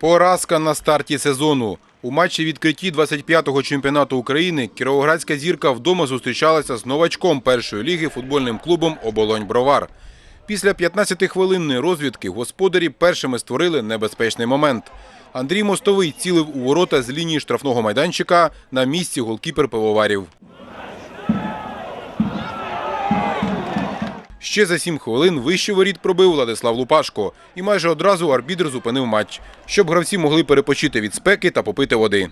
Поразка на старті сезону. У матчі відкритті 25-го чемпіонату України кіровоградська зірка вдома зустрічалася з новачком першої ліги футбольним клубом Оболонь Бровар. Після 15-хвилинної розвідки господарі першими створили небезпечний момент. Андрій Мостовий цілив у ворота з лінії штрафного майданчика на місці голкіпер пивоварів. Ще за сім хвилин вище воріт пробив Владислав Лупашко. І майже одразу арбітр зупинив матч, щоб гравці могли перепочити від спеки та попити води.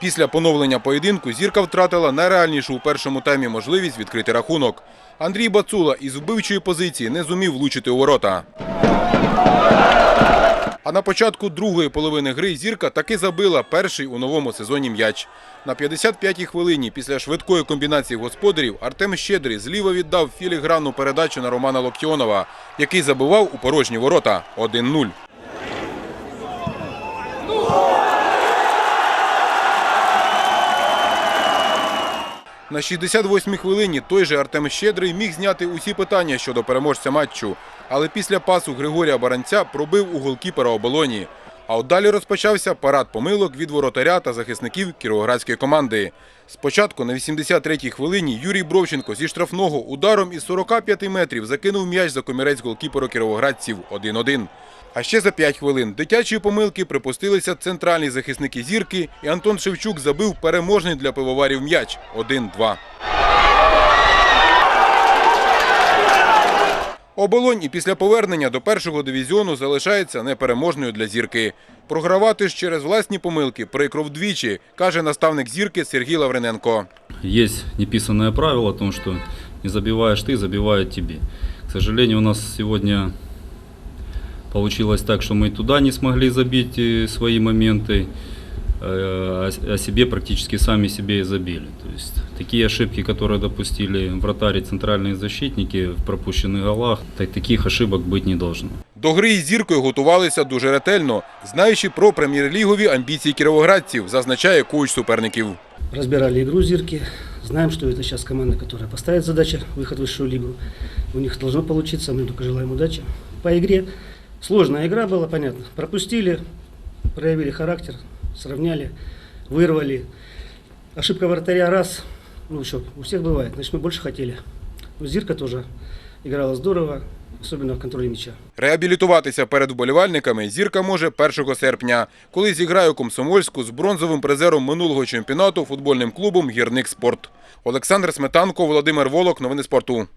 Після поновлення поєдинку зірка втратила найреальнішу у першому таймі можливість відкрити рахунок. Андрій Бацула із вбивчої позиції не зумів влучити у ворота. А на початку другої половини гри зірка таки забила перший у новому сезоні м'яч. На 55-й хвилині після швидкої комбінації господарів Артем Щедрий зліва віддав філігранну передачу на Романа Локтіонова, який забивав у порожні ворота 1-0. На 68-й хвилині той же Артем Щедрий міг зняти усі питання щодо переможця матчу, але після пасу Григорія Баранця пробив у голкіпера оболоні. А от далі розпочався парад помилок від воротаря та захисників кіровоградської команди. Спочатку на 83-й хвилині Юрій Бровченко зі штрафного ударом із 45 метрів закинув м'яч за комірець голкіпера кіровоградців 1-1. А ще за 5 хвилин дитячої помилки припустилися центральні захисники зірки, і Антон Шевчук забив переможний для пивоварів м'яч 1-2. Оболонь і після повернення до першого дивізіону залишається непереможною для зірки. Програвати ж через власні помилки прикро вдвічі, каже наставник зірки Сергій Лавриненко. Есть неписанное правило о том, что не забиваешь ты, забивают тебе. К сожалению, у нас сегодня получилось так, что мы туда не смогли забить э, свои моменты, э, а о себе практически сами себе и забили. То есть такие ошибки, которые допустили вратари центральные защитники в пропущенных голах, так, таких ошибок быть не должно. До гри із зіркою готувалися дуже ретельно, знаючи про прем'єр-лігові амбіції кіровоградців, зазначає коуч суперників. разбирали игру Зирки. Знаем, что это сейчас команда, которая поставит задача выход в высшую лигу. У них должно получиться, мы только желаем удачи. По игре сложная игра была, понятно. Пропустили, проявили характер, сравняли, вырвали. Ошибка вратаря раз, ну еще, у всех бывает, значит мы больше хотели. Но Зирка тоже играла здорово, особенно в контроле мяча. Реабілітуватися перед вболівальниками зірка може 1 серпня, коли зіграє у Комсомольську з бронзовим призером минулого чемпіонату футбольним клубом Гірник Спорт. Олександр Сметанко, Володимир Волок. Новини спорту.